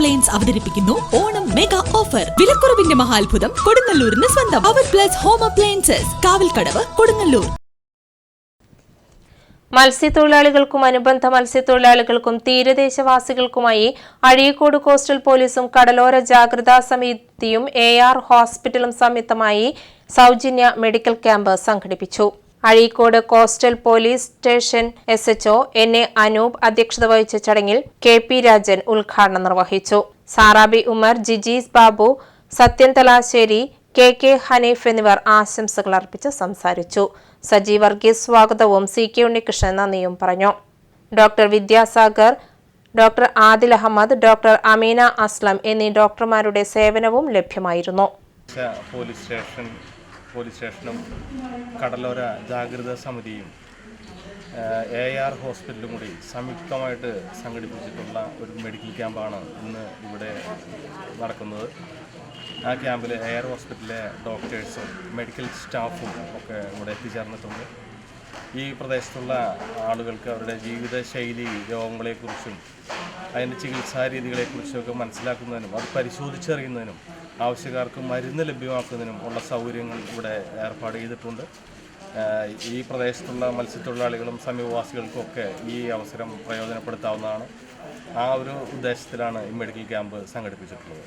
Appliance അവതരിപ്പിക്കുന്നു. Onam mega offer വിലക്കുറവിന്റെ മഹാത്ഭുതം കൊടുങ്ങല്ലൂരിന് സ്വന്തം. അവർ plus home appliances Kavalkadavu Kodungallur. മത്സ്യത്തൊഴിലാളികൾക്കും അനുബന്ധ മത്സ്യത്തൊഴിലാളികൾക്കും തീരദേശവാസികൾക്കുമായി അഴീക്കോട് കോസ്റ്റൽ പോലീസും കടലോര ജാഗ്രതാ സമിതിയും എ ആർ ഹോസ്പിറ്റലും സംയുക്തമായി സൗജന്യ മെഡിക്കൽ ക്യാമ്പ് സംഘടിപ്പിച്ചു. Azhikode coastal police station S HO N A Anoop അധ്യക്ഷത വഹിച്ച ചടങ്ങിൽ കെ പി രാജൻ ഉദ്ഘാടനം നിർവഹിച്ചു. സാറാബി ഉമർ ജിജീസ് ബാബു സത്യൻ തലാശ്ശേരി കെ കെ ഹനീഫ് എന്നിവർ ആശംസകൾ അർപ്പിച്ച് സംസാരിച്ചു. സജി വർഗീസ് സ്വാഗതവും സി കെ ഉണ്ണികൃഷ്ണൻ നന്ദിയും പറഞ്ഞു. Doctor Vidyasagar doctor Adil Ahmed doctor Ameena Aslam എന്നീ ഡോക്ടർമാരുടെ സേവനവും ലഭ്യമായിരുന്നു. പോലീസ് സ്റ്റേഷൻ പോലീസ് സ്റ്റേഷനും കടലോര ജാഗ്രതാ സമിതിയും എ ആർ ഹോസ്പിറ്റലും കൂടി സംയുക്തമായിട്ട് സംഘടിപ്പിച്ചിട്ടുള്ള ഒരു മെഡിക്കൽ ക്യാമ്പാണ് ഇന്ന് ഇവിടെ നടക്കുന്നത്. ആ ക്യാമ്പിൽ എ ആർ ഹോസ്പിറ്റലിലെ ഡോക്ടേഴ്സും മെഡിക്കൽ സ്റ്റാഫും ഒക്കെ ഇവിടെ എത്തിച്ചേർന്നിട്ടുണ്ട്. ഈ പ്രദേശത്തുള്ള ആളുകൾക്ക് അവരുടെ ജീവിതശൈലി രോഗങ്ങളെക്കുറിച്ചും അതിന്റെ ചികിത്സാ രീതികളെക്കുറിച്ചൊക്കെ മനസ്സിലാക്കുന്നതിനും അത് പരിശോധിച്ചറിയുന്നതിനും ആവശ്യക്കാർക്ക് മരുന്ന് ലഭ്യമാക്കുന്നതിനും ഉള്ള സൗകര്യങ്ങൾ ഇവിടെ ഏർപ്പാട് ചെയ്തിട്ടുണ്ട്. ഈ പ്രദേശത്തുള്ള മത്സ്യത്തൊഴിലാളികളും സമീപവാസികൾക്കൊക്കെ ഈ അവസരം പ്രയോജനപ്പെടുത്താവുന്നതാണ്. ആ ഒരു ഉദ്ദേശത്തിലാണ് ഈ മെഡിക്കൽ ക്യാമ്പ് സംഘടിപ്പിച്ചിട്ടുള്ളത്.